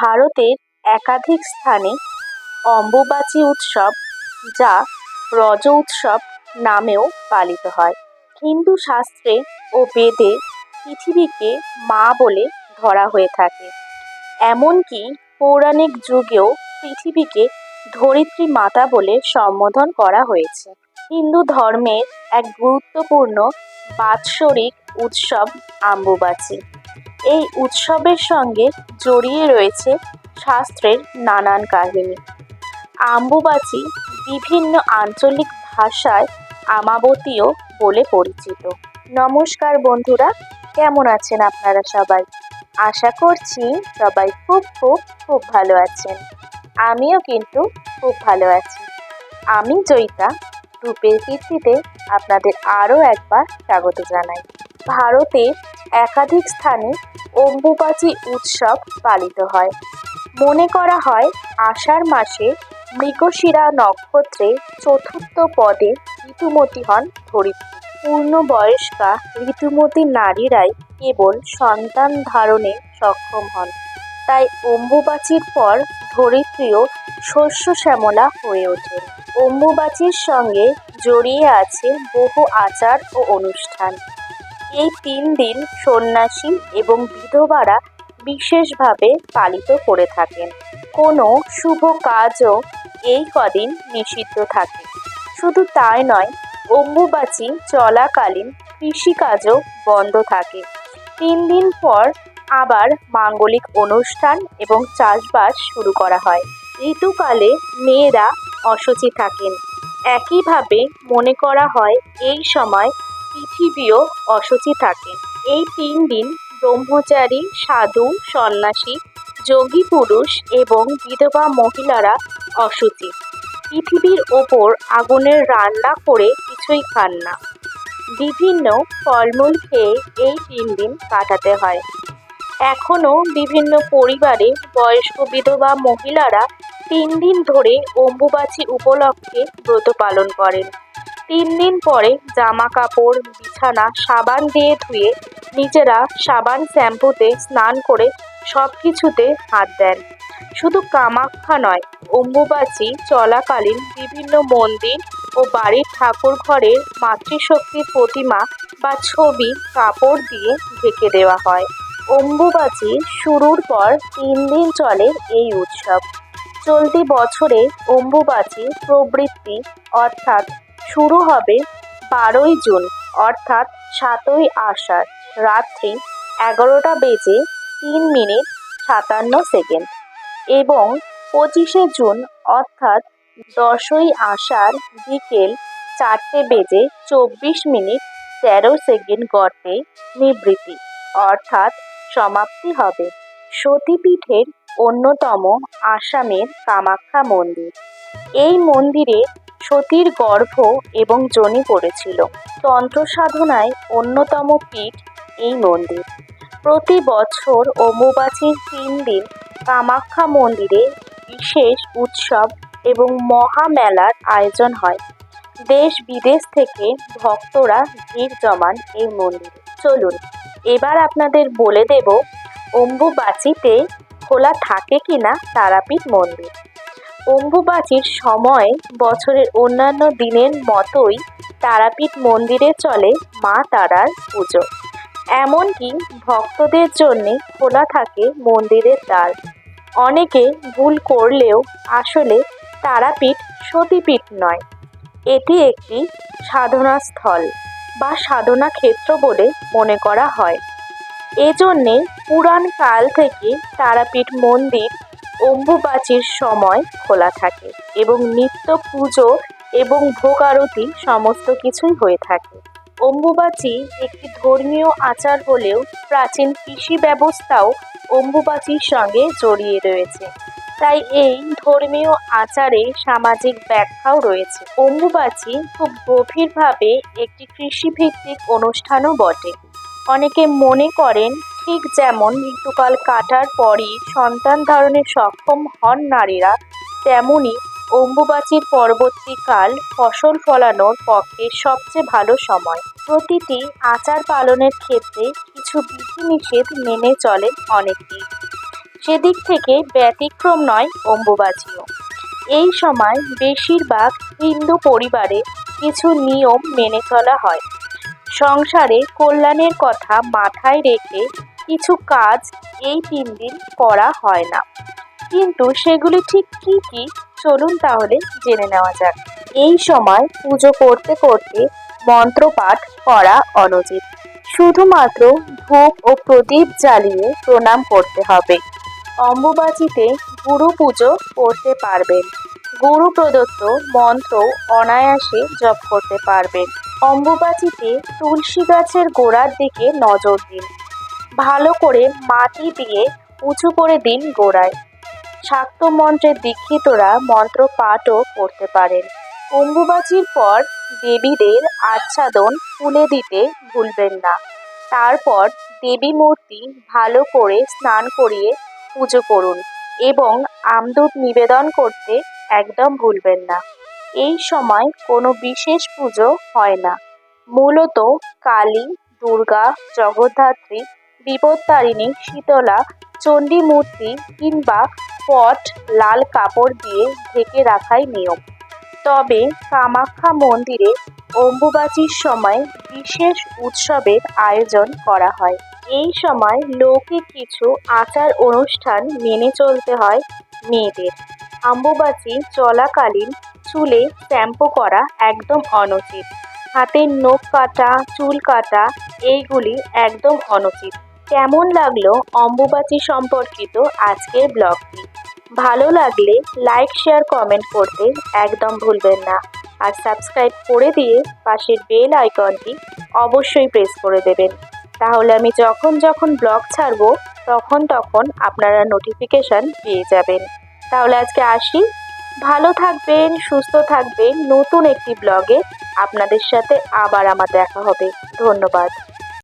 ভারতের একাধিক স্থানে অম্বুবাচী উৎসব যা রজ উৎসব নামেও পালিত হয়। হিন্দু শাস্ত্রে ও বেদে পৃথিবীকে মা বলে ধরা হয়ে থাকে। এমনকি পৌরাণিক যুগেও পৃথিবীকে ধরিত্রী মাতা বলে সম্বোধন করা হয়েছে। হিন্দু ধর্মের এক গুরুত্বপূর্ণ বাৎসরিক উৎসব আম্বুবাচী এই উৎসবের সঙ্গে জড়িয়ে রয়েছে শাস্ত্রের নানান কাহিনী। আম্বুবাচী বিভিন্ন আঞ্চলিক ভাষায় আমাবতীও বলে পরিচিত। নমস্কার বন্ধুরা, কেমন আছেন আপনারা সবাই? আশা করছি সবাই খুব খুব খুব ভালো আছেন। আমিও কিন্তু খুব ভালো আছি। আমি জয়িতা, রূপের কীর্তিতে আপনাদের আরও একবার স্বাগত জানাই। ভারতের একাধিক স্থানে অম্বুবাচী উৎসব পালিত হয়। মনে করা হয়, আষাঢ় মাসে মৃগশিরা নক্ষত্রে চতুর্থ পদে ঋতুমতী হন ধরিত্রী। পূর্ণবয়স্কা ঋতুমতী নারীরাই কেবল সন্তান ধারণে সক্ষম হন। তাই অম্বুবাচীর পর ধরিত্রীও শস্য শ্যামলা হয়ে ওঠেন অম্বুবাচীর সঙ্গে জড়িয়ে আছে বহু আচার ও অনুষ্ঠান। এই তিন দিন সন্ন্যাসী এবং বিধবারা বিশেষভাবে পালিত করে থাকেন। কোনো শুভ কাজও এই কদিন নিষিদ্ধ থাকে। শুধু তাই নয়, অম্বুবাচী চলাকালীন কৃষিকাজও বন্ধ থাকে। তিন দিন পর আবার মাঙ্গলিক অনুষ্ঠান এবং চাষবাস শুরু করা হয়। ঋতুকালে মেয়েরা অসুচি থাকেন। একইভাবে মনে করা হয়, এই সময় পৃথিবীও অসুচি থাকে। এই তিন দিন ব্রহ্মচারী, সাধু, সন্ন্যাসী, যোগী পুরুষ এবং বিধবা মহিলারা অসুচি। পৃথিবীর ওপর আগুনের রান্না করে কিছুই খান না। বিভিন্ন ফলমূল খেয়ে এই তিন দিন কাটাতে হয়। এখনও বিভিন্ন পরিবারে বয়স্ক বিধবা মহিলারা তিন দিন ধরে অম্বুবাচী উপলক্ষে ব্রত পালন করেন। তিন দিন পরে জামা কাপড় বিছানা, সাবান দিয়ে ধুয়ে নিজেরা সাবান শ্যাম্পুতে স্নান করে সব কিছুতে হাত দেন। শুধু কামাখ্যা নয়, অম্বুবাচী চলাকালীন বিভিন্ন মন্দির ও বাড়ির ঠাকুর ঘরের মাতৃশক্তির প্রতিমা বা ছবি কাপড় দিয়ে ঢেকে দেওয়া হয়। অম্বুবাচী শুরুর পর তিন দিন চলে এই উৎসব। চলতি বছরে অম্বুবাচী প্রবৃত্তি অর্থাৎ শুরু হবে বারোই জুন, অর্থাৎ সাতই আষাঢ়, রাত্রি এগারোটা বেজে তিন মিনিট সাতান্ন সেকেন্ড এবং পঁচিশে জুন, অর্থাৎ দশই আষাঢ় বিকেল চারটে বেজে চব্বিশ মিনিট তেরো সেকেন্ড গড়ে নিবৃত্তি, অর্থাৎ সমাপ্তি হবে। সতীপীঠের অন্যতম আসামের কামাখ্যা মন্দির। এই মন্দিরে সতীর গর্ভ এবং জনি পড়েছিল। তন্ত্র সাধনায় অন্যতম পীঠ এই মন্দির। প্রতি বছর অম্বুবাচীর তিন দিন কামাখ্যা মন্দিরে বিশেষ উৎসব এবং মহামেলার আয়োজন হয়। দেশ বিদেশ থেকে ভক্তরা ভিড় জমান এই মন্দিরে। চলুন, এবার আপনাদের বলে দেব অম্বুবাচীতে খোলা থাকে কিনা তারাপীঠ মন্দির। অম্বুবাচীর সময় বছরের অন্যান্য দিনের মতোই তারাপীঠ মন্দিরে চলে মা তারার পুজো। এমনকি ভক্তদের জন্যে খোলা থাকে মন্দিরের দ্বার। অনেকে ভুল করলেও আসলে তারাপীঠ সতীপীঠ নয়। এটি একটি সাধনা স্থল বা সাধনা ক্ষেত্র বলে মনে করা হয়। এজন্যে পুরাণ কাল থেকে তারাপীঠ মন্দির অম্বুবাচীর সময় খোলা থাকে এবং নিত্য পুজো এবং ভোগ আরতি সমস্ত কিছুই হয়ে থাকে। অম্বুবাচী একটি ধর্মীয় আচার হলেও প্রাচীন কৃষি ব্যবস্থাও অম্বুবাচীর সঙ্গে জড়িয়ে রয়েছে। তাই এই ধর্মীয় আচারে সামাজিক ব্যাখ্যাও রয়েছে। অম্বুবাচী খুব গভীরভাবে একটি কৃষিভিত্তিক অনুষ্ঠানও বটে। অনেকে মনে করেন ঠিক যেমন ঋতুকাল কাটার পরই সন্তান ধারণে সক্ষম হন নারীরা, তেমনি অম্বুবাচীর পরবর্তীকাল ফসল ফলানোর পক্ষে সবচেয়ে ভালো সময়। প্রতিটি আচার পালনের ক্ষেত্রে কিছু বিধিনিষেধ মেনে চলেন অনেকেই সেদিক থেকে ব্যতিক্রম নয় অম্বুবাচীও। এই সময় বেশিরভাগ হিন্দু পরিবারে কিছু নিয়ম মেনে চলা হয়। সংসারে কল্যাণের কথা মাথায় রেখে কিছু কাজ এই তিন দিন করা হয় না। কিন্তু সেগুলি ঠিক কি কি, চলুন তাহলে জেনে নেওয়া যাক। এই সময় পুজো করতে করতে মন্ত্রপাঠ করা অনুচিত। শুধুমাত্র ধূপ ও প্রদীপ জ্বালিয়ে প্রণাম করতে হবে। অম্বুবাচীতে গুরু পুজো করতে পারবেন। গুরু প্রদত্ত মন্ত্র অনায়াসে জপ করতে পারবেন। অম্বুবাচীতে তুলসী গাছের গোড়ার দিকে নজর দিন। ভালো করে মাটি দিয়ে উঁচু করে দিন গোড়ায়। শাক্ত মন্ত্রের দীক্ষিতরা মন্ত্র পাঠও করতে পারেন। অম্বুবাচীর পর দেবীদের আচ্ছাদন তুলে দিতে ভুলবেন না। তারপর দেবী মূর্তি ভালো করে স্নান করিয়ে পুজো করুন এবং আমদুধ নিবেদন করতে একদম ভুলবেন না। এই সময় কোনো বিশেষ পুজো হয় না। মূলত কালী, দুর্গা, জগদ্ধাত্রী বিপত্তারিণী শীতলা চণ্ডী মূর্তি কিংবা পট, লাল কাপড় দিয়ে ঢেকে রাখাই নিয়ম। তবে কামাখ্যা মন্দিরে অম্বুবাচীর সময় বিশেষ উৎসবের আয়োজন করা হয়। এই সময় লৌকিক কিছু আচার অনুষ্ঠান মেনে চলতে হয় মেয়েদের। অম্বুবাচী চলাকালীন চুলে শ্যাম্পু করা একদম অনুচিত। হাতের নখ কাটা, চুল কাটা, এইগুলি একদম অনুচিত। কেমন লাগল অম্বুবাচী সম্পর্কিত আজকের ব্লগটি? ভালো লাগলে লাইক, শেয়ার, কমেন্ট করতে একদম ভুলবেন না। আর সাবস্ক্রাইব করে দিয়ে পাশের বেল আইকনটি অবশ্যই প্রেস করে দেবেন। তাহলে আমি যখন যখন ব্লগ ছাড়বো, তখন তখন আপনারা নোটিফিকেশান পেয়ে যাবেন। তাহলে আজকে আসি। ভালো থাকবেন, সুস্থ থাকবেন। নতুন একটি ব্লগে আপনাদের সাথে আবার আমার দেখা হবে। ধন্যবাদ।